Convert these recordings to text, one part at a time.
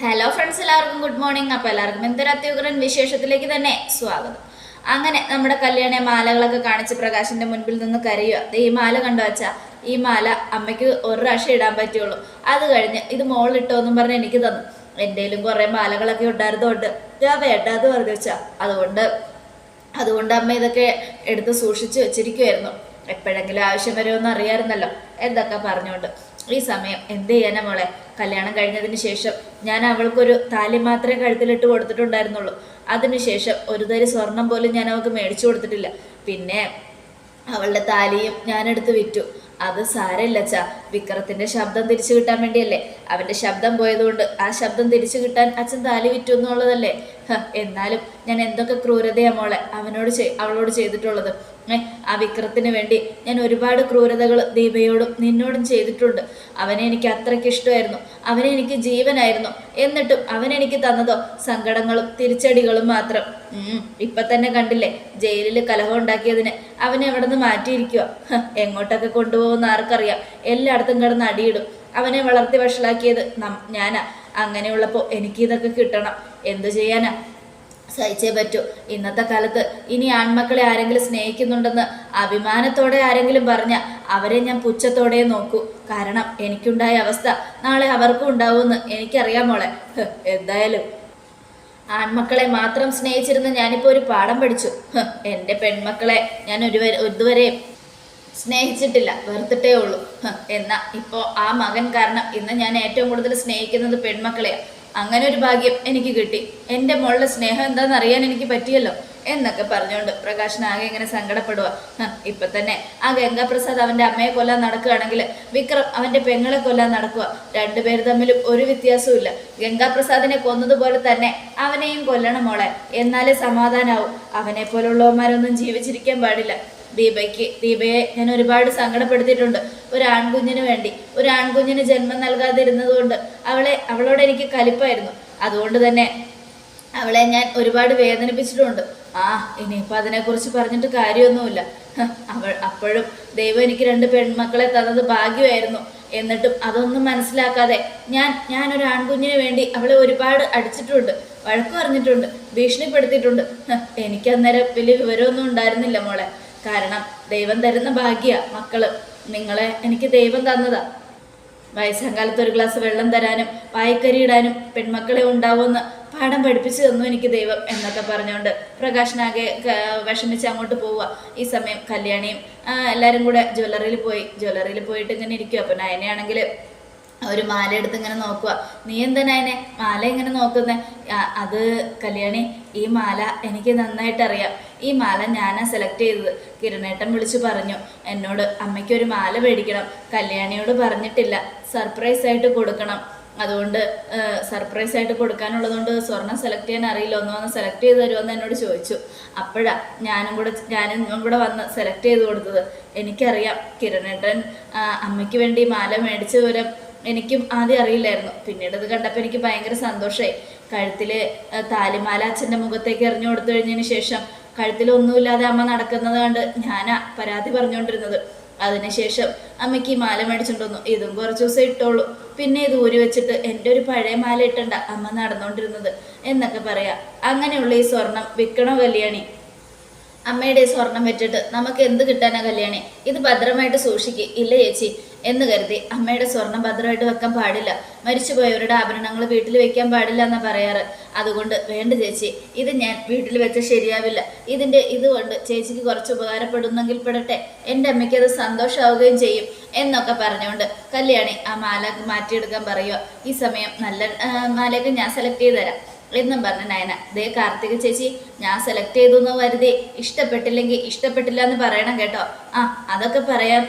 Hello friends എല്ലാവർക്കും good morning അപ്പോൾ എല്ലാവർക്കും എന്തൊരു അത്യുഗ്രൻ വിശേഷത്തിലേക്ക് തന്നെ സ്വാഗതം. അങ്ങനെ നമ്മുടെ കല്യാണ മാലകളൊക്കെ കാണിച്ച് പ്രകാശിന്റെ മുൻപിൽ നിന്ന് കരയുക ദേ ഈ മാല കണ്ടു ഈ മാല അമ്മയ്ക്ക് ഒരു പ്രാവശ്യം ഇടാൻ പറ്റുള്ളൂ. അത് കഴിഞ്ഞ് ഇത് മോളിലിട്ടോ എന്നും പറഞ്ഞ് എനിക്ക് തന്നു. എന്റെയിലും കുറേ മാലകളൊക്കെ ഉണ്ടായിരുന്നതുകൊണ്ട് ഞാൻ വേണ്ട എന്ന് പറഞ്ഞു വെച്ചാൽ അതുകൊണ്ട് അതുകൊണ്ട് അമ്മ ഇതൊക്കെ എടുത്ത് സൂക്ഷിച്ച് വെച്ചിരിക്കുമായിരുന്നു എപ്പോഴെങ്കിലും ആവശ്യം വരുമെന്ന് അറിയാമായിരുന്നല്ലോ. എന്തൊക്കെ പറഞ്ഞുകൊണ്ട്. ഈ സമയം എന്ത് ചെയ്യാനാ മോളെ? കല്യാണം കഴിഞ്ഞതിന് ശേഷം ഞാൻ അവൾക്കൊരു താലി മാത്രമേ കഴുത്തിലിട്ട് കൊടുത്തിട്ടുണ്ടായിരുന്നുള്ളൂ. അതിനുശേഷം ഒരു തരി സ്വർണം പോലും ഞാൻ അവൾക്ക് മേടിച്ചു കൊടുത്തിട്ടില്ല. പിന്നെ അവളുടെ താലിയും ഞാനെടുത്ത് വിറ്റു. അത് സാരമില്ല അച്ഛാ. വിക്രത്തിന്റെ ശബ്ദം തിരിച്ചു കിട്ടാൻ വേണ്ടിയല്ലേ? അവന്റെ ശബ്ദം പോയതുകൊണ്ട് ആ ശബ്ദം തിരിച്ചു കിട്ടാൻ അച്ഛൻ താലി വിറ്റു എന്നുള്ളതല്ലേ? എന്നാലും ഞാൻ എന്തൊക്കെ ക്രൂരതയാ മോളെ അവനോട് അവളോട് ചെയ്തിട്ടുള്ളത്. ആ വിക്രത്തിന് വേണ്ടി ഞാൻ ഒരുപാട് ക്രൂരതകൾ ദീപയോടും നിന്നോടും ചെയ്തിട്ടുണ്ട്. അവനെ എനിക്ക് അത്രയ്ക്ക് ഇഷ്ടമായിരുന്നു. അവനെ എനിക്ക് ജീവനായിരുന്നു. എന്നിട്ടും അവനെനിക്ക് തന്നതോ? സങ്കടങ്ങളും തിരിച്ചടികളും മാത്രം. ഇപ്പൊ തന്നെ കണ്ടില്ലേ? ജയിലിൽ കലഹം ഉണ്ടാക്കിയതിന് അവനെ നിന്ന് മാറ്റിയിരിക്കുക എങ്ങോട്ടൊക്കെ കൊണ്ടുപോകുന്ന ആർക്കറിയാം. എല്ലായിടത്തും കിടന്ന് അടിയിടും. അവനെ വളർത്തി വഷളാക്കിയത് ഞാനാ. എനിക്ക് ഇതൊക്കെ കിട്ടണം. എന്തു ചെയ്യാനാ? സഹിച്ചേ പറ്റൂ. ഇന്നത്തെ കാലത്ത് ഇനി ആൺമക്കളെ ആരെങ്കിലും സ്നേഹിക്കുന്നുണ്ടെന്ന് അഭിമാനത്തോടെ ആരെങ്കിലും പറഞ്ഞ അവരെ ഞാൻ പുച്ഛത്തോടെ നോക്കൂ. കാരണം എനിക്കുണ്ടായ അവസ്ഥ നാളെ അവർക്കും ഉണ്ടാവുമെന്ന് എനിക്കറിയാമോളെ എന്തായാലും. ആൺമക്കളെ മാത്രം സ്നേഹിച്ചിരുന്ന ഞാനിപ്പോൾ ഒരു പാഠം പഠിച്ചു. എന്റെ പെൺമക്കളെ ഞാൻ ഒരു ഇതുവരെയും സ്നേഹിച്ചിട്ടില്ല. വെറുത്തിട്ടേ ഉള്ളൂ. എന്നാ ഇപ്പോൾ ആ മകൻ കാരണം ഇന്ന് ഞാൻ ഏറ്റവും കൂടുതൽ സ്നേഹിക്കുന്നത് പെൺമക്കളെയാണ് അങ്ങനെ ഒരു ഭാഗ്യം എനിക്ക് കിട്ടി. എന്റെ മോളുടെ സ്നേഹം എന്താണെന്ന് അറിയാൻ എനിക്ക് പറ്റിയല്ലോ എന്നൊക്കെ പറഞ്ഞുകൊണ്ട് പ്രകാശൻ ആകെ ഇങ്ങനെ സങ്കടപ്പെടുക ഇപ്പൊ തന്നെ ആ ഗംഗാപ്രസാദ് അവന്റെ അമ്മയെ കൊല്ലാൻ നടക്കുകയാണെങ്കിൽ വിക്രം അവന്റെ പെങ്ങളെ കൊല്ലാൻ നടക്കുക രണ്ടുപേർ തമ്മിലും ഒരു വ്യത്യാസവും ഇല്ല ഗംഗാപ്രസാദിനെ കൊന്നതുപോലെ തന്നെ അവനെയും കൊല്ലണം മോളെ. എന്നാലേ സമാധാനാവും. അവനെ പോലുള്ളവന്മാരൊന്നും ജീവിച്ചിരിക്കാൻ പാടില്ല. ദീപയ്ക്ക്. ദീപയെ ഞാൻ ഒരുപാട് സങ്കടപ്പെടുത്തിയിട്ടുണ്ട്. ഒരു ആൺകുഞ്ഞിന് വേണ്ടി. ഒരു ആൺകുഞ്ഞിന് ജന്മം നൽകാതിരുന്നതുകൊണ്ട് അവളെ അവളോട് എനിക്ക് കലിപ്പായിരുന്നു. അതുകൊണ്ട് തന്നെ അവളെ ഞാൻ ഒരുപാട് വേദനിപ്പിച്ചിട്ടുണ്ട്. ആ ഇനിയിപ്പോൾ അതിനെക്കുറിച്ച് പറഞ്ഞിട്ട് കാര്യമൊന്നുമില്ല. അവൾ അപ്പോഴും ദൈവം എനിക്ക് രണ്ട് പെൺമക്കളെ തന്നത് ഭാഗ്യമായിരുന്നു. എന്നിട്ടും അതൊന്നും മനസ്സിലാക്കാതെ ഞാൻ ഞാൻ ഒരു ആൺകുഞ്ഞിന് വേണ്ടി അവളെ ഒരുപാട് അടിച്ചിട്ടുണ്ട്. വഴക്ക് പറഞ്ഞിട്ടുണ്ട്. ഭീഷണിപ്പെടുത്തിയിട്ടുണ്ട്. എനിക്കന്നേരം വലിയ വിവരമൊന്നും ഉണ്ടായിരുന്നില്ല മോളെ. കാരണം ദൈവം തരുന്ന ഭാഗ്യ മക്കൾ. നിങ്ങളെ എനിക്ക് ദൈവം തന്നതാ. വയസ്സാം കാലത്ത് ഒരു ഗ്ലാസ് വെള്ളം തരാനും വായക്കരി ഇടാനും പെൺമക്കളെ ഉണ്ടാവുമെന്ന് പാഠം പഠിപ്പിച്ചു തന്നു എനിക്ക് ദൈവം എന്നൊക്കെ പറഞ്ഞുകൊണ്ട് പ്രകാശനാകെ വിഷമിച്ച് അങ്ങോട്ട് പോവുക. ഈ സമയം കല്യാണിയും എല്ലാവരും കൂടെ ജ്വല്ലറിയിൽ പോയി. ജ്വല്ലറിയിൽ പോയിട്ട് ഇങ്ങനെ ഇരിക്കുക അപ്പം നയനയാണെങ്കിൽ ഒരു മാല എടുത്ത് ഇങ്ങനെ നോക്കുക നീ എന്താ നയനെ? മാല ഇങ്ങനെ നോക്കുന്നേ? അത് കല്യാണി ഈ മാല എനിക്ക് നന്നായിട്ട് അറിയാം. ഈ മാല ഞാനാ സെലക്ട് ചെയ്തത്. കിരണേട്ടൻ വിളിച്ചു പറഞ്ഞു എന്നോട് അമ്മയ്ക്കൊരു മാല മേടിക്കണം. കല്യാണിയോട് പറഞ്ഞിട്ടില്ല. സർപ്രൈസ് ആയിട്ട് കൊടുക്കണം. അതുകൊണ്ട് സർപ്രൈസ് ആയിട്ട് കൊടുക്കാനുള്ളതുകൊണ്ട് സ്വർണം സെലക്ട് ചെയ്യാൻ അറിയില്ല. ഒന്ന് വന്ന് സെലക്ട് ചെയ്ത് തരുമെന്ന് എന്നോട് ചോദിച്ചു. അപ്പോഴാ ഞാനും കൂടെ ഞാനും കൂടെ വന്ന് സെലക്ട് ചെയ്ത് കൊടുത്തത്. എനിക്കറിയാം കിരണേട്ടൻ അമ്മയ്ക്ക് വേണ്ടി മാല മേടിച്ച വിവരം എനിക്കും ആദ്യം അറിയില്ലായിരുന്നു. പിന്നീട് അത് കണ്ടപ്പോൾ എനിക്ക് ഭയങ്കര സന്തോഷമായി കഴുത്തിൽ താലിമാല അച്ഛന്റെ മുഖത്തേക്ക് എറിഞ്ഞു കൊടുത്തു കഴിഞ്ഞതിന് ശേഷം കഴുത്തിൽ ഒന്നുമില്ലാതെ അമ്മ നടക്കുന്നത് കണ്ട് ഞാനാ പരാതി പറഞ്ഞുകൊണ്ടിരുന്നത്. അതിനുശേഷം അമ്മയ്ക്ക് ഈ മാല മേടിച്ചിട്ടുണ്ടോന്നു ഇതും കുറച്ച് ദിവസം ഇട്ടോളൂ. പിന്നെ ഇത് ഊരി വെച്ചിട്ട് എന്റെ ഒരു പഴയ മാല ഇട്ടണ്ട. അമ്മ നടന്നുകൊണ്ടിരുന്നത് എന്നൊക്കെ പറയാം. അങ്ങനെയുള്ള ഈ സ്വർണം വിൽക്കണോ കല്യാണി? അമ്മയുടെ സ്വർണം വെച്ചിട്ട് നമുക്ക് എന്ത് കിട്ടാനാ കല്യാണി? ഇത് ഭദ്രമായിട്ട് സൂക്ഷിക്ക്. ഇല്ല ചേച്ചി? എന്ന് കരുതി അമ്മയുടെ സ്വർണം ഭദ്രമായിട്ട് വെക്കാൻ പാടില്ല. മരിച്ചുപോയവരുടെ ആഭരണങ്ങൾ വീട്ടിൽ വെക്കാൻ പാടില്ല എന്നാ പറയാറ്. അതുകൊണ്ട് വേണ്ട ചേച്ചി ഇത് ഞാൻ വീട്ടിൽ വെച്ച ശരിയാവില്ല. ഇതിന്റെ ഇതുകൊണ്ട് ചേച്ചിക്ക് കുറച്ച് ഉപകാരപ്പെടുന്നെങ്കിൽ പെടട്ടെ. എന്റെ അമ്മയ്ക്ക് അത് സന്തോഷമാവുകയും ചെയ്യും എന്നൊക്കെ പറഞ്ഞുകൊണ്ട് കല്യാണി ആ മാല മാറ്റിയെടുക്കാൻ പറയുക ഈ സമയം നല്ല മാലയൊക്കെ ഞാൻ സെലക്ട് ചെയ്ത് തരാം എന്നും പറഞ്ഞ നയന ദേ കാർത്തിക ചേച്ചി ഞാൻ സെലക്ട് ചെയ്തു എന്ന് വരുതി. ഇഷ്ടപ്പെട്ടില്ലെങ്കിൽ ഇഷ്ടപ്പെട്ടില്ല എന്ന് പറയണം കേട്ടോ. ആ അതൊക്കെ പറയാം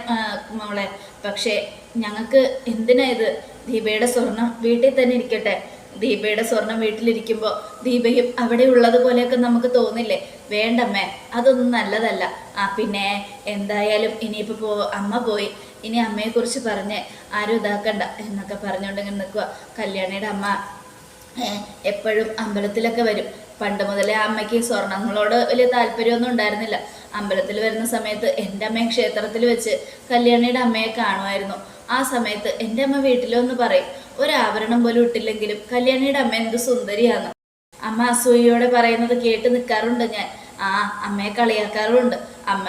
മോളെ. പക്ഷേ ഞങ്ങൾക്ക് എന്തിനാ ഇത്? ദീപയുടെ സ്വർണം വീട്ടിൽ തന്നെ ഇരിക്കട്ടെ. ദീപയുടെ സ്വർണം വീട്ടിലിരിക്കുമ്പോൾ ദീപയും അവിടെ ഉള്ളതുപോലെയൊക്കെ നമുക്ക് തോന്നില്ലേ? വേണ്ടമ്മേ അതൊന്നും നല്ലതല്ല. ആ പിന്നെ എന്തായാലും ഇനിയിപ്പോൾ പോ അമ്മ പോയി. ഇനി അമ്മയെക്കുറിച്ച് പറഞ്ഞ് ആരും ഇതാക്കണ്ട എന്നൊക്കെ പറഞ്ഞുകൊണ്ട് നിൽക്കുക കല്യാണിയുടെ അമ്മ എപ്പോഴും അമ്പലത്തിലൊക്കെ വരും. പണ്ട് മുതലേ അമ്മയ്ക്ക് സ്വർണങ്ങളോട് വലിയ താല്പര്യമൊന്നും ഉണ്ടായിരുന്നില്ല. അമ്പലത്തിൽ വരുന്ന സമയത്ത് എന്റെ അമ്മയെ ക്ഷേത്രത്തിൽ വെച്ച് കല്യാണിയുടെ അമ്മയെ കാണുമായിരുന്നു. ആ സമയത്ത് എന്റെ അമ്മ വീട്ടിലൊന്ന് പറയും ഒരു ആഭരണം പോലും ഇട്ടില്ലെങ്കിലും കല്യാണിയുടെ അമ്മ എന്ത് സുന്ദരിയാണ്. അമ്മ അസൂയയോടെ പറയുന്നത് കേട്ട് നിൽക്കാറുണ്ട് ഞാൻ. ആ അമ്മയെ കളിയാക്കാറുണ്ട് അമ്മ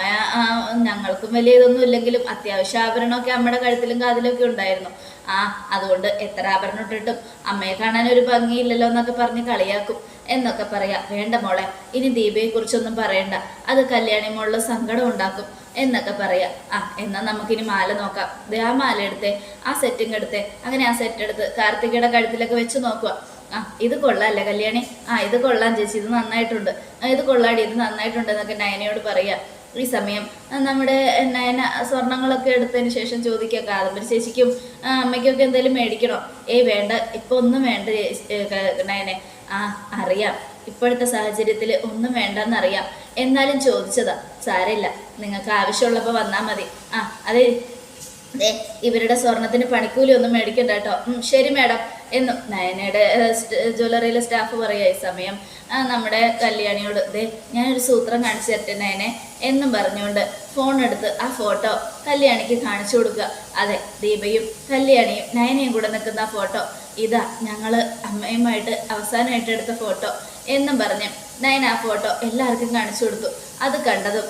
ഞങ്ങൾക്കും വലിയ ഇതൊന്നും ഇല്ലെങ്കിലും അത്യാവശ്യ ആഭരണമൊക്കെ അമ്മയുടെ കഴുത്തിലും കാതിലൊക്കെ ഉണ്ടായിരുന്നു. ആ അതുകൊണ്ട് എത്ര ആഭരണം ഇട്ടിട്ടും അമ്മയെ കാണാൻ ഒരു ഭംഗിയില്ലല്ലോ എന്നൊക്കെ പറഞ്ഞ് കളിയാക്കും. എന്നൊക്കെ പറയാം വേണ്ട മോളെ ഇനി ദീപയെ കുറിച്ചൊന്നും പറയണ്ട. അത് കല്യാണി മോളിൽ സങ്കടം ഉണ്ടാക്കും. എന്നൊക്കെ പറയാം. ആ എന്നാൽ നമുക്കിനി മാല നോക്കാം. ദേ ആ മാല എടുത്തേ ആ സെറ്റിംഗ് എടുത്തേ. അങ്ങനെ ആ സെറ്റ് എടുത്ത് കാർത്തികയുടെ കഴുത്തിലൊക്കെ വെച്ച് നോക്കുക ആ ഇത് കൊള്ളാല്ലേ കല്യാണി? ആ ഇത് കൊള്ളാം ചേച്ചി ഇത് നന്നായിട്ടുണ്ട്. ഇത് കൊള്ളാടി ഇത് നന്നായിട്ടുണ്ട് എന്നൊക്കെ നയനയോട് പറയാം. ഈ സമയം നമ്മുടെ നയന സ്വർണങ്ങളൊക്കെ എടുത്തതിന് ശേഷം ചോദിക്കുക കാദംബരി ചേച്ചിക്കും അമ്മയ്ക്കൊക്കെ എന്തെങ്കിലും മേടിക്കണോ? ഏയ് വേണ്ട ഇപ്പൊ ഒന്നും വേണ്ട നയനെ. ആ അറിയാം. ഇപ്പോഴത്തെ സാഹചര്യത്തിൽ ഒന്നും വേണ്ടെന്നറിയാം. എന്നാലും ചോദിച്ചതാ സാരമില്ല. നിങ്ങൾക്ക് ആവശ്യമുള്ളപ്പോൾ വന്നാൽ മതി. ആ അതെ. ഇവരുടെ സ്വർണത്തിന് പണിക്കൂലി ഒന്നും മേടിക്കണ്ട കേട്ടോ. ശരി മാഡം. എന്നും നയനയുടെ ജ്വല്ലറിയിലെ സ്റ്റാഫ് പറയുക ഈ സമയം നമ്മുടെ കല്യാണിയോട് ദേ ഞാനൊരു സൂത്രം കാണിച്ചു തരട്ടെ നയനെ എന്നും പറഞ്ഞുകൊണ്ട് ഫോൺ എടുത്ത് ആ ഫോട്ടോ കല്യാണിക്ക് കാണിച്ചു കൊടുക്കുക. അതെ ദീപയും കല്യാണിയും നയനയും കൂടെ നിൽക്കുന്ന ഫോട്ടോ ഇതാ ഞങ്ങൾ അമ്മയുമായിട്ട് അവസാനമായിട്ട് എടുത്ത ഫോട്ടോ എന്നും പറഞ്ഞ് നയൻ ആ ഫോട്ടോ എല്ലാവർക്കും കാണിച്ചു കൊടുത്തു. അത് കണ്ടതും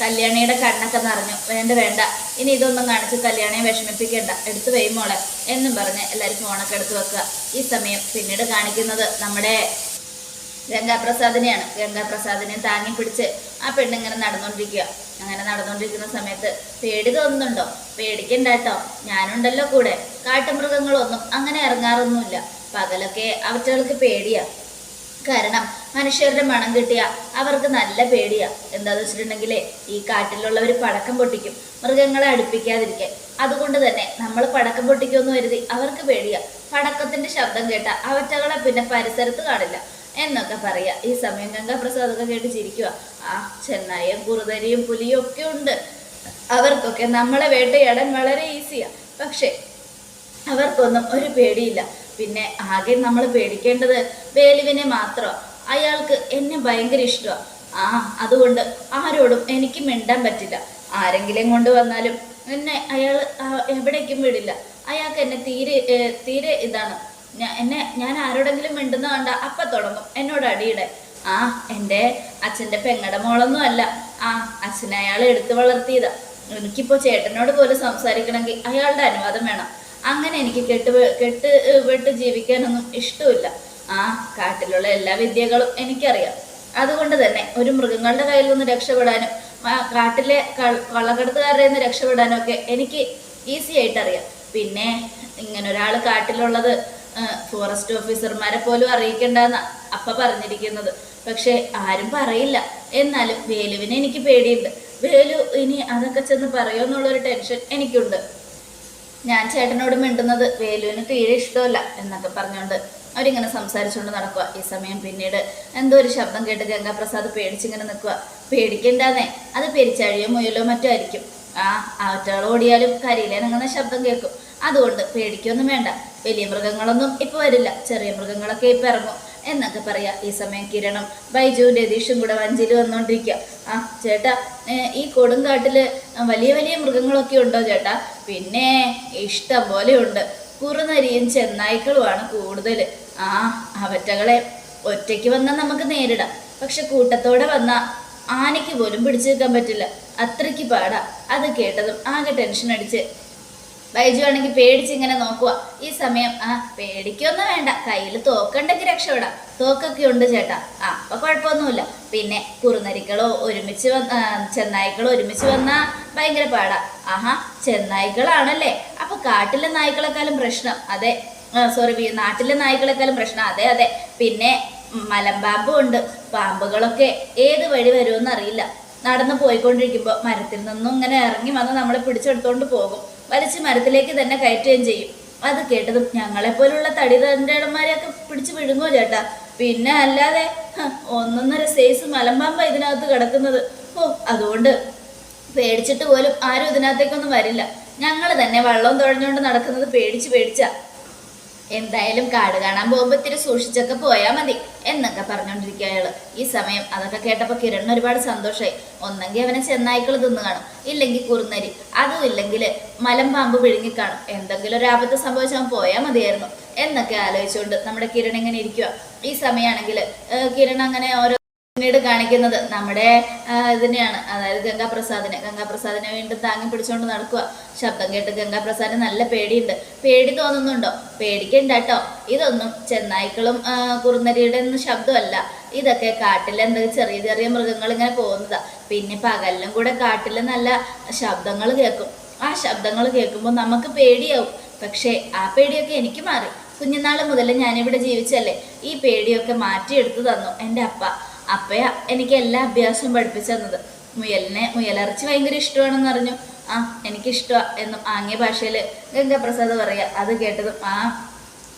കല്യാണിയുടെ കണ്ണൊക്കെ നിറഞ്ഞു. വേണ്ട വേണ്ട. ഇനി ഇതൊന്നും കാണിച്ച് കല്യാണിയെ വിഷമിപ്പിക്കേണ്ട. എടുത്തു വെയ് മോളെ. എന്നും പറഞ്ഞ് എല്ലാവരും ഫോണൊക്കെ എടുത്ത് വെക്കുക. ഈ സമയം പിന്നീട് കാണിക്കുന്നത് നമ്മുടെ ഗംഗാപ്രസാദിനെയാണ്. ഗംഗാപ്രസാദിനെ താങ്ങി പിടിച്ച് ആ പെണ്ണിങ്ങനെ നടന്നുകൊണ്ടിരിക്കുക അങ്ങനെ നടന്നുകൊണ്ടിരിക്കുന്ന സമയത്ത് പേടി തോന്നുന്നുണ്ടോ? പേടിക്കണ്ട ഞാനുണ്ടല്ലോ കൂടെ. കാട്ടുമൃഗങ്ങളൊന്നും അങ്ങനെ ഇറങ്ങാറൊന്നുമില്ല. പകലൊക്കെ അവറ്റകൾക്ക് പേടിയാ. കാരണം മനുഷ്യരുടെ മണം കിട്ടിയ അവർക്ക് നല്ല പേടിയാ. എന്താന്ന് വെച്ചിട്ടുണ്ടെങ്കിലേ ഈ കാട്ടിലുള്ളവർ പടക്കം പൊട്ടിക്കും മൃഗങ്ങളെ അടുപ്പിക്കാതിരിക്കാൻ. അതുകൊണ്ട് തന്നെ നമ്മൾ പടക്കം പൊട്ടിക്കുമെന്ന് കരുതി അവർക്ക് പേടിയാ. പടക്കത്തിന്റെ ശബ്ദം കേട്ട അവറ്റകളെ പിന്നെ പരിസരത്ത് കാണില്ല. എന്നൊക്കെ പറയാ. ഈ സമയം ഗംഗാപ്രസാദ് ഒക്കെ കേട്ട് ചിരിക്കുക ആ ചെന്നായും കുറുതരിയും പുലിയും ഒക്കെ ഉണ്ട്. അവർക്കൊക്കെ നമ്മളെ വേട്ടയാടാൻ വളരെ ഈസിയാ. പക്ഷേ അവർക്കൊന്നും ഒരു പേടിയില്ല. പിന്നെ ആകെ നമ്മൾ പേടിക്കേണ്ടത് വേലുവിനെ മാത്രം. അയാൾക്ക് എന്നെ ഭയങ്കര ഇഷ്ടമാണ് ആ അതുകൊണ്ട് ആരോടും എനിക്ക് മിണ്ടാൻ പറ്റില്ല. ആരെങ്കിലും കൊണ്ടുവന്നാലും എന്നെ അയാൾ എവിടേക്കും വിടില്ല. അയാൾക്ക് എന്നെ തീരെ തീരെ ഇതാണ്. എന്നെ ഞാൻ ആരോടെങ്കിലും മിണ്ടുന്ന കണ്ട അപ്പ തുടങ്ങും എന്നോട് അടിയിടെ. ആ എന്റെ അച്ഛന്റെ പെങ്ങടെ മോളൊന്നും അല്ല. ആ അച്ഛനെ അയാൾ എടുത്തു വളർത്തിയതാ. എനിക്കിപ്പോ ചേട്ടനോട് പോലും സംസാരിക്കണമെങ്കിൽ അയാളുടെ അനുവാദം വേണം. അങ്ങനെ എനിക്ക് കെട്ട് കെട്ട് വിട്ട് ജീവിക്കാനൊന്നും ഇഷ്ടമില്ല ആ കാട്ടിലുള്ള എല്ലാ വിദ്യകളും എനിക്കറിയാം. അതുകൊണ്ട് തന്നെ ഒരു മൃഗങ്ങളുടെ കയ്യിൽ നിന്ന് രക്ഷപ്പെടാനും കാട്ടിലെ കള്ളക്കടത്തുകാരുടെ നിന്ന് രക്ഷപ്പെടാനും ഒക്കെ എനിക്ക് ഈസി ആയിട്ട് അറിയാം പിന്നെ ഇങ്ങനെ ഒരാൾ കാട്ടിലുള്ളത് ഫോറസ്റ്റ് ഓഫീസർമാരെ പോലും അറിയിക്കേണ്ടെന്ന അപ്പ പറഞ്ഞിരിക്കുന്നത്. പക്ഷെ ആരും പറയില്ല. എന്നാലും വേലുവിനെ എനിക്ക് പേടിയുണ്ട്. വേലു ഇനി അതൊക്കെ ചെന്ന് പറയുമെന്നുള്ളൊരു ടെൻഷൻ എനിക്കുണ്ട്. ഞാൻ ചേട്ടനോട് മിണ്ടുന്നത് വേലുവിന് തീരെ ഇഷ്ടമല്ല എന്നൊക്കെ പറഞ്ഞുകൊണ്ട് അവരിങ്ങനെ സംസാരിച്ചുകൊണ്ട് നടക്കുക ഈ സമയം പിന്നീട് എന്തോ ഒരു ശബ്ദം കേട്ട് ഗംഗാപ്രസാദ് പേടിച്ചിങ്ങനെ നിൽക്കുക പേടിക്കണ്ടാന്നേ. അത് പെരിച്ചഴിയോ മുയലോ മറ്റോ ആയിരിക്കും. ആ ആവറ്റകൾ ഓടിയാലും കരിയിലിറങ്ങുന്ന ശബ്ദം കേൾക്കും. അതുകൊണ്ട് പേടിക്കൊന്നും വേണ്ട. വലിയ മൃഗങ്ങളൊന്നും ഇപ്പൊ വരില്ല. ചെറിയ മൃഗങ്ങളൊക്കെ ഇപ്പൊ ഇറങ്ങും. എന്നൊക്കെ പറയാ. ഈ സമയം കിരണം ബൈജുവും രതീഷും കൂടെ വഞ്ചിയിൽ വന്നോണ്ടിരിക്കുക ആ ചേട്ടാ ഈ കൊടുങ്കാട്ടിൽ വലിയ വലിയ മൃഗങ്ങളൊക്കെ ഉണ്ടോ ചേട്ടാ? പിന്നെ ഇഷ്ടം പോലെ ഉണ്ട്. കുറുനരിയും ചെന്നായ്ക്കളുമാണ് കൂടുതൽ ആ അവറ്റകളെ ഒറ്റയ്ക്ക് വന്നാൽ നമുക്ക് നേരിടാം. പക്ഷെ കൂട്ടത്തോടെ വന്ന ആനയ്ക്ക് പോലും പിടിച്ചു പറ്റില്ല. അത്രയ്ക്ക് പാടാ. അത് കേട്ടതും ആകെ ടെൻഷൻ അടിച്ച് ബൈജു ആണെങ്കിൽ പേടിച്ച് ഇങ്ങനെ നോക്കുക ഈ സമയം ആ പേടിക്കൊന്നും വേണ്ട. കയ്യിൽ തോക്കുണ്ടെങ്കിൽ രക്ഷപ്പെടാം. തോക്കൊക്കെ ഉണ്ട് ചേട്ടാ. ആ അപ്പൊ കുഴപ്പമൊന്നുമില്ല പിന്നെ കുറുനരിക്കളോ ഒരുമിച്ച് വന്ന ചെന്നായ്ക്കളോ ഒരുമിച്ച് വന്നാ ഭയങ്കര പാടാ. ആഹാ ചെന്നായ്ക്കളാണല്ലേ. അപ്പൊ കാട്ടിലെ നായ്ക്കളെക്കാളും പ്രശ്നം. അതെ സോറി നാട്ടിലെ നായ്ക്കളെക്കാളും പ്രശ്നം. അതെ അതെ. പിന്നെ മലമ്പാമ്പും ഉണ്ട്. പാമ്പുകളൊക്കെ ഏത് വഴി വരുമെന്ന് അറിയില്ല നടന്നു പോയിക്കൊണ്ടിരിക്കുമ്പോൾ മരത്തിൽ നിന്നും ഇങ്ങനെ ഇറങ്ങി വന്ന് നമ്മളെ പിടിച്ചെടുത്തോണ്ട് പോകും. വലിച്ച് മരത്തിലേക്ക് തന്നെ കയറ്റുകയും ചെയ്യും. അത് കേട്ടതും ഞങ്ങളെപ്പോലുള്ള തടി തണ്ടേടന്മാരെയൊക്കെ പിടിച്ചു വിഴുങ്ങോ ചേട്ടാ. പിന്നെ അല്ലാതെ ഒന്നൊന്നര സൈസ് മലമ്പാമ്പ ഇതിനകത്ത് കിടക്കുന്നത്. ഓ അതുകൊണ്ട് പേടിച്ചിട്ട് പോലും ആരും ഇതിനകത്തേക്കൊന്നും വരില്ല. ഞങ്ങൾ തന്നെ വള്ളവും തുഴഞ്ഞുകൊണ്ട് നടക്കുന്നത് പേടിച്ച് പേടിച്ചാ. എന്തായാലും കാട് കാണാൻ പോകുമ്പോ ഇത്തിരി സൂക്ഷിച്ചൊക്കെ പോയാ മതി. എന്നൊക്കെ പറഞ്ഞുകൊണ്ടിരിക്കുക അയാൾ ഈ സമയം അതൊക്കെ കേട്ടപ്പോൾ കിരണിന് ഒരുപാട് സന്തോഷമായി ഒന്നെങ്കിൽ അവനെ ചെന്നായ്ക്കൾ തിന്നു കാണും. ഇല്ലെങ്കിൽ കുറുന്നരി അതും ഇല്ലെങ്കിൽ മലമ്പാമ്പ് വിഴുങ്ങി കാണും. എന്തെങ്കിലും ഒരു ആപത്ത് സംഭവിച്ചാൽ പോയാൽ മതിയായിരുന്നു. എന്നൊക്കെ ആലോചിച്ചുകൊണ്ട് നമ്മുടെ കിരൺ ഇങ്ങനെ ഇരിക്കുക ഈ സമയമാണെങ്കിൽ കിരൺ അങ്ങനെ ഓരോ പിന്നീട് കാണിക്കുന്നത് നമ്മുടെ ഇതിനെയാണ്. അതായത് ഗംഗാപ്രസാദിനെ. ഗംഗാപ്രസാദിനെ വീണ്ടും താങ്ങി പിടിച്ചുകൊണ്ട് നടക്കുക ശബ്ദം കേട്ട് ഗംഗാപ്രസാദിന് നല്ല പേടിയുണ്ട്. പേടി തോന്നുന്നുണ്ടോ? പേടിക്കണ്ട കേട്ടോ ഇതൊന്നും ചെന്നായ്ക്കളും കുറുന്നരിയുടെ ഒന്നും ശബ്ദമല്ല. ഇതൊക്കെ കാട്ടിലെ എന്തൊക്കെ ചെറിയ ചെറിയ മൃഗങ്ങൾ ഇങ്ങനെ പോകുന്നതാ. പിന്നെ പകലിലും കൂടെ കാട്ടിൽ നല്ല ശബ്ദങ്ങൾ കേൾക്കും. ആ ശബ്ദങ്ങൾ കേൾക്കുമ്പോൾ നമുക്ക് പേടിയാവും. പക്ഷേ ആ പേടിയൊക്കെ എനിക്ക് മാറി. കുഞ്ഞുനാൾ മുതൽ ഞാനിവിടെ ജീവിച്ചല്ലേ. ഈ പേടിയൊക്കെ മാറ്റിയെടുത്തു തന്നു എന്റെ അപ്പ. അപ്പയാ എനിക്ക് എല്ലാ അഭ്യാസവും പഠിപ്പിച്ചു തന്നത്. മുയലിനെ മുയലിറച്ചി ഭയങ്കര ഇഷ്ടമാണെന്ന് പറഞ്ഞു ആ എനിക്കിഷ്ടമാണ് എന്നും ആംഗ്യ ഭാഷയിൽ ഗംഗാപ്രസാദ് പറയുക അത് കേട്ടതും ആ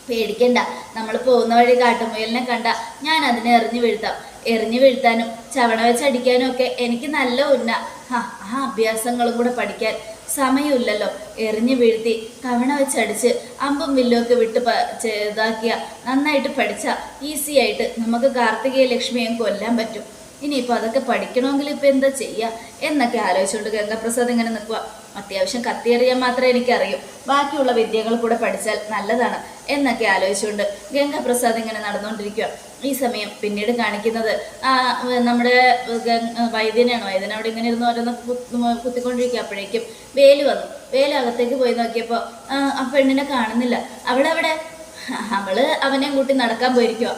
പേടിക്കണ്ട. നമ്മൾ പോകുന്ന വഴി കാട്ടുമുയലിനെ കണ്ട ഞാൻ അതിനെ എറിഞ്ഞു വീഴ്ത്താം. എറിഞ്ഞു വീഴ്ത്താനും ചവണ വെച്ചടിക്കാനും ഒക്കെ എനിക്ക് നല്ല ഉന്ന ആ അഭ്യാസങ്ങളും കൂടെ പഠിക്കാൻ സമയമില്ലല്ലോ. എറിഞ്ഞു വീഴ്ത്തി കവണ വെച്ചടിച്ച് അമ്പും വില്ലും ഒക്കെ വിട്ട് ഇതാക്കിയ നന്നായിട്ട് പഠിച്ച ഈസി ആയിട്ട് നമുക്ക് കാർത്തികേയ ലക്ഷ്മിയെയും കൊല്ലാൻ പറ്റും. ഇനിയിപ്പോൾ അതൊക്കെ പഠിക്കണമെങ്കിൽ ഇപ്പം എന്താ ചെയ്യുക എന്നൊക്കെ ആലോചിച്ചുകൊണ്ട് ഗംഗാപ്രസാദ് ഇങ്ങനെ നിൽക്കുക അത്യാവശ്യം കത്തിയെറിയാൻ മാത്രമേ എനിക്കറിയൂ. ബാക്കിയുള്ള വിദ്യകൾ കൂടെ പഠിച്ചാൽ നല്ലതാണ് എന്നൊക്കെ ആലോചിച്ചുകൊണ്ട് ഗംഗാപ്രസാദ് ഇങ്ങനെ നടന്നുകൊണ്ടിരിക്കുക. ഈ സമയം പിന്നീട് കാണിക്കുന്നത് നമ്മുടെ വൈദ്യനാണ് വൈദ്യൻ അവിടെ ഇങ്ങനെ ഇരുന്ന് ഓരോന്ന് കുത്ത് കുത്തിക്കൊണ്ടിരിക്കുക. അപ്പോഴേക്കും വേൽ വന്നു. വേൽ അകത്തേക്ക് പോയി നോക്കിയപ്പോൾ ആ പെണ്ണിനെ കാണുന്നില്ല. അവളെവിടെ? അവൾ അവനെയും കൂട്ടി നടക്കാൻ പോയിരിക്കുക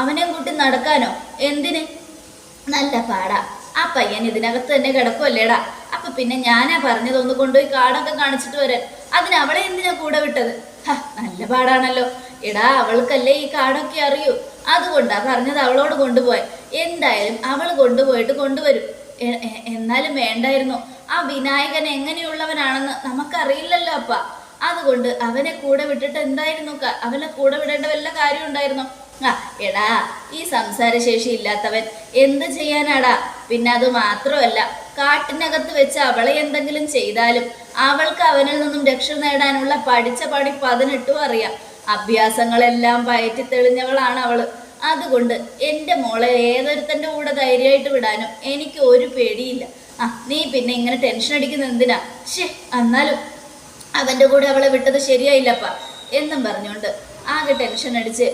അവനെയും കൂട്ടി നടക്കാനോ? എന്തിന്? നല്ല പാടാ. ആ പയ്യൻ ഇതിനകത്ത് തന്നെ കിടക്കുമല്ലേടാ അപ്പൊ പിന്നെ ഞാനാ പറഞ്ഞത് ഒന്ന് കൊണ്ടുപോയി കാടൊക്കെ കാണിച്ചിട്ട് വരാൻ അതിന് അവളെ എന്തിനാ കൂടെ വിട്ടത്? നല്ല പാടാണല്ലോ. എടാ അവൾക്കല്ലേ ഈ കാടൊക്കെ അറിയൂ. അതുകൊണ്ടാ പറഞ്ഞത് അവളോട് കൊണ്ടുപോയി. എന്തായാലും അവൾ കൊണ്ടുപോയിട്ട് കൊണ്ടുവരും. എന്നാലും വേണ്ടായിരുന്നു. ആ വിനായകൻ എങ്ങനെയുള്ളവനാണെന്ന് നമുക്കറിയില്ലല്ലോ അപ്പ. അതുകൊണ്ട് അവനെ കൂടെ വിട്ടിട്ട് എന്തായിരുന്നു അവനെ കൂടെ വിടേണ്ട വല്ല കാര്യം ഉണ്ടായിരുന്നു? ആ എടാ ഈ സംസാരശേഷി ഇല്ലാത്തവൻ എന്ത് ചെയ്യാനാടാ? പിന്നെ അത് മാത്രമല്ല കാട്ടിനകത്ത് വെച്ച് അവളെ എന്തെങ്കിലും ചെയ്താലും അവൾക്ക് അവനിൽ നിന്നും രക്ഷ നേടാനുള്ള പഠിച്ച പണി പതിനെട്ടും അറിയാം. അഭ്യാസങ്ങളെല്ലാം പയറ്റി തെളിഞ്ഞവളാണ് അവൾ. അതുകൊണ്ട് എന്റെ മോളെ ഏതൊരുത്തന്റെ കൂടെ ധൈര്യമായിട്ട് വിടാനും എനിക്ക് ഒരു പേടിയില്ല. ആ നീ പിന്നെ ഇങ്ങനെ ടെൻഷൻ അടിക്കുന്ന എന്തിനാ? ഷേ എന്നാലും അവന്റെ കൂടെ അവളെ വിട്ടത് ശരിയായില്ലപ്പ എന്നും പറഞ്ഞുകൊണ്ട് ആകെ ടെൻഷൻ അടിച്ച്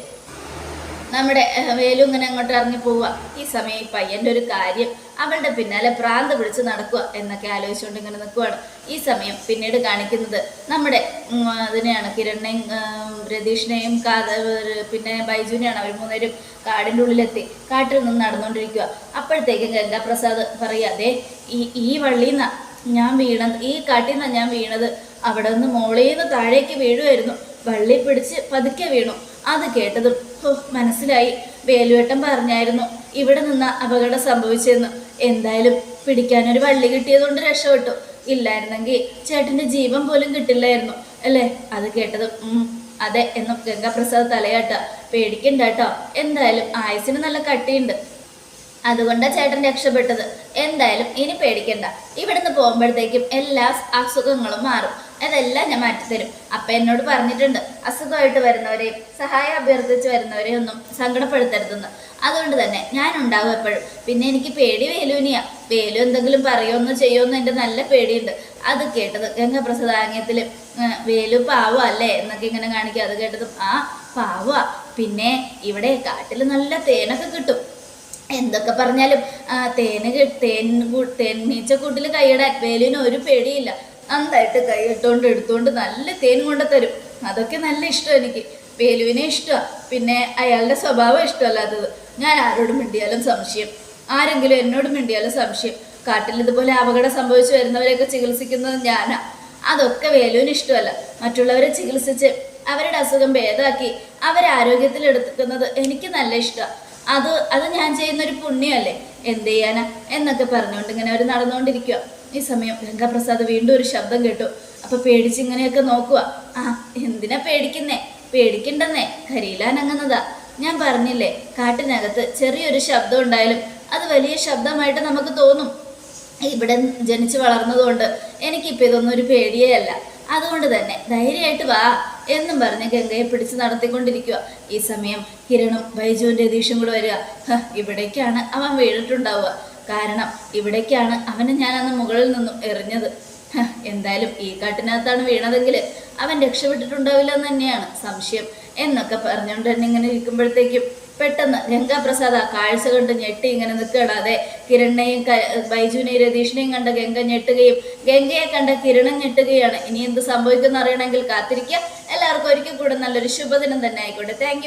നമ്മുടെ വേലു ഇങ്ങനെ അങ്ങോട്ട് ഇറങ്ങി പോവുക. ഈ സമയം ഈ പയ്യന്റെ ഒരു കാര്യം അവളുടെ പിന്നാലെ പ്രാന്ത് പിടിച്ച് നടക്കുക എന്നൊക്കെ ആലോചിച്ചുകൊണ്ട് ഇങ്ങനെ നിൽക്കുവാണ്. ഈ സമയം പിന്നീട് കാണിക്കുന്നത് നമ്മുടെ അതിനെയാണ് കിരണിനെയും രതീഷിനെയും പിന്നെ ബൈജുവിനെയാണ് അവർ മൂന്നേരും കാടിന്റെ ഉള്ളിലെത്തി കാട്ടിൽ നിന്ന് നടന്നുകൊണ്ടിരിക്കുക. അപ്പോഴത്തേക്കും ഗംഗാപ്രസാദ് പറയുക അതെ ഈ ഈ വള്ളിന്നാ ഞാൻ വീണത് ഈ കാട്ടിൽ നിന്നാണ് ഞാൻ വീണത്. അവിടെ നിന്ന് മോളിൽ നിന്ന് താഴേക്ക് വീഴുമായിരുന്നു വള്ളി പിടിച്ച് പതുക്കെ വീണു. അത് കേട്ടതും മനസ്സിലായി. വേലുവേട്ടൻ പറഞ്ഞായിരുന്നു ഇവിടെ നിന്ന് അപകടം സംഭവിച്ചെന്ന്. എന്തായാലും പിടിക്കാനൊരു വള്ളി കിട്ടിയതുകൊണ്ട് രക്ഷപ്പെട്ടു. ഇല്ലായിരുന്നെങ്കിൽ ചേട്ടന്റെ ജീവൻ പോലും കിട്ടില്ലായിരുന്നു അല്ലേ? അത് കേട്ടത് അതെ എന്നും ഗംഗാപ്രസാദ് തലയാട്ട. പേടിക്കണ്ട കേട്ടോ എന്തായാലും ആയുസിന് നല്ല കട്ടിയുണ്ട്. അതുകൊണ്ടാണ് ചേട്ടൻ രക്ഷപ്പെട്ടത്. എന്തായാലും ഇനി പേടിക്കണ്ട. ഇവിടുന്ന് പോകുമ്പോഴത്തേക്കും എല്ലാ അസുഖങ്ങളും മാറും. അതെല്ലാം ഞാൻ മാറ്റിത്തരും. അപ്പ എന്നോട് പറഞ്ഞിട്ടുണ്ട് അസുഖമായിട്ട് വരുന്നവരെയും സഹായം അഭ്യർത്ഥിച്ച് വരുന്നവരെയും ഒന്നും സങ്കടപ്പെടുത്തരുതെന്ന്. അതുകൊണ്ട് തന്നെ ഞാൻ ഉണ്ടാവും എപ്പോഴും. പിന്നെ എനിക്ക് പേടി വേലുവിനെയാ വേലു എന്തെങ്കിലും പറയുമെന്നോ ചെയ്യുമെന്നോ എന്റെ നല്ല പേടിയുണ്ട്. അത് കേട്ടത് ഗംഗ ആംഗ്യത്തിൽ വേലു പാവ അല്ലേ? എന്നൊക്കെ ഇങ്ങനെ കാണിക്കുക അത് കേട്ടതും ആ പാവ. പിന്നെ ഇവിടെ കാട്ടിൽ നല്ല തേനൊക്കെ കിട്ടും. എന്തൊക്കെ പറഞ്ഞാലും തേന് തേൻ തേൻ കൂ- തേനീച്ച കൂട്ടിൽ കൈയിടാൻ വേലുവിന് ഒരു പേടിയില്ല. നന്നായിട്ട് കൈയിട്ടുകൊണ്ട് എടുത്തുകൊണ്ട് നല്ല തേൻ കൊണ്ട് തരും. അതൊക്കെ നല്ല ഇഷ്ടം എനിക്ക്. വേലുവിനെ ഇഷ്ടമാണ് പിന്നെ അയാളുടെ സ്വഭാവം ഇഷ്ടമല്ലാത്തത്. ഞാൻ ആരോടും മിണ്ടിയാലും സംശയം. ആരെങ്കിലും എന്നോട് മിണ്ടിയാലും സംശയം. കാട്ടിൽ ഇതുപോലെ അപകടം സംഭവിച്ചു വരുന്നവരെയൊക്കെ ചികിത്സിക്കുന്നത് ഞാനാ. അതൊക്കെ വേലുവിന് ഇഷ്ടമല്ല. മറ്റുള്ളവരെ ചികിത്സിച്ച് അവരുടെ അസുഖം ഭേദമാക്കി അവരെ ആരോഗ്യത്തിൽ എടുക്കുന്നത് എനിക്ക് നല്ല ഇഷ്ടമാണ് അത് അത് ഞാൻ ചെയ്യുന്നൊരു പുണ്യമല്ലേ? എന്ത് ചെയ്യാനാ? എന്നൊക്കെ പറഞ്ഞുകൊണ്ട് ഇങ്ങനെ അവർ നടന്നുകൊണ്ടിരിക്കുക ഈ സമയം ഗംഗാപ്രസാദ് വീണ്ടും ഒരു ശബ്ദം കേട്ടു. അപ്പൊ പേടിച്ച് ഇങ്ങനെയൊക്കെ നോക്കുക ആ എന്തിനാ പേടിക്കുന്നേ? പേടിക്കണ്ടെന്നേ. കരിയിലാനങ്ങുന്നതാ ഞാൻ പറഞ്ഞില്ലേ കാട്ടിനകത്ത് ചെറിയൊരു ശബ്ദം ഉണ്ടായാലും അത് വലിയ ശബ്ദമായിട്ട് നമുക്ക് തോന്നും. ഇവിടെ ജനിച്ചു വളർന്നതുകൊണ്ട് എനിക്കിപ്പോൾ ഇതൊന്നും ഒരു പേടിയേ അല്ല. അതുകൊണ്ട് തന്നെ ധൈര്യമായിട്ട് വാ എന്നും പറഞ്ഞ് ഗംഗയെ പിടിച്ച് നടത്തിക്കൊണ്ടിരിക്കുക ഈ സമയം കിരണും ബൈജുവിന്റെ രതീഷും കൂടെ വരിക. "ഹ, ഇവിടേക്കാണ് അവൻ വീണിട്ടുണ്ടാവുക. കാരണം ഇവിടേക്കാണ് അവനെ ഞാൻ അന്ന് മുകളിൽ നിന്നും എറിഞ്ഞത്. എന്തായാലും ഈ കാട്ടിനകത്താണ് വീണതെങ്കിൽ അവൻ രക്ഷപ്പെട്ടിട്ടുണ്ടാവില്ല എന്ന് തന്നെയാണ് സംശയം എന്നൊക്കെ പറഞ്ഞുകൊണ്ട് തന്നെ ഇങ്ങനെ ഇരിക്കുമ്പോഴത്തേക്കും പെട്ടെന്ന് ഗംഗാപ്രസാദ് ആ കാഴ്ച കണ്ട് ഞെട്ടി ഇങ്ങനെ നിൽക്കടാതെ കിരണിനെയും ബൈജുവിനെയും രതീഷിനെയും കണ്ട ഗംഗ ഞെട്ടുകയും ഗംഗയെ കണ്ട കിരണം ഞെട്ടുകയാണ്. ഇനി എന്ത് സംഭവിക്കുന്ന അറിയണമെങ്കിൽ കാത്തിരിക്കുക. എല്ലാവർക്കും ഒരിക്കൽ കൂടെ നല്ലൊരു ശുഭദിനം തന്നെ ആയിക്കോട്ടെ. താങ്ക്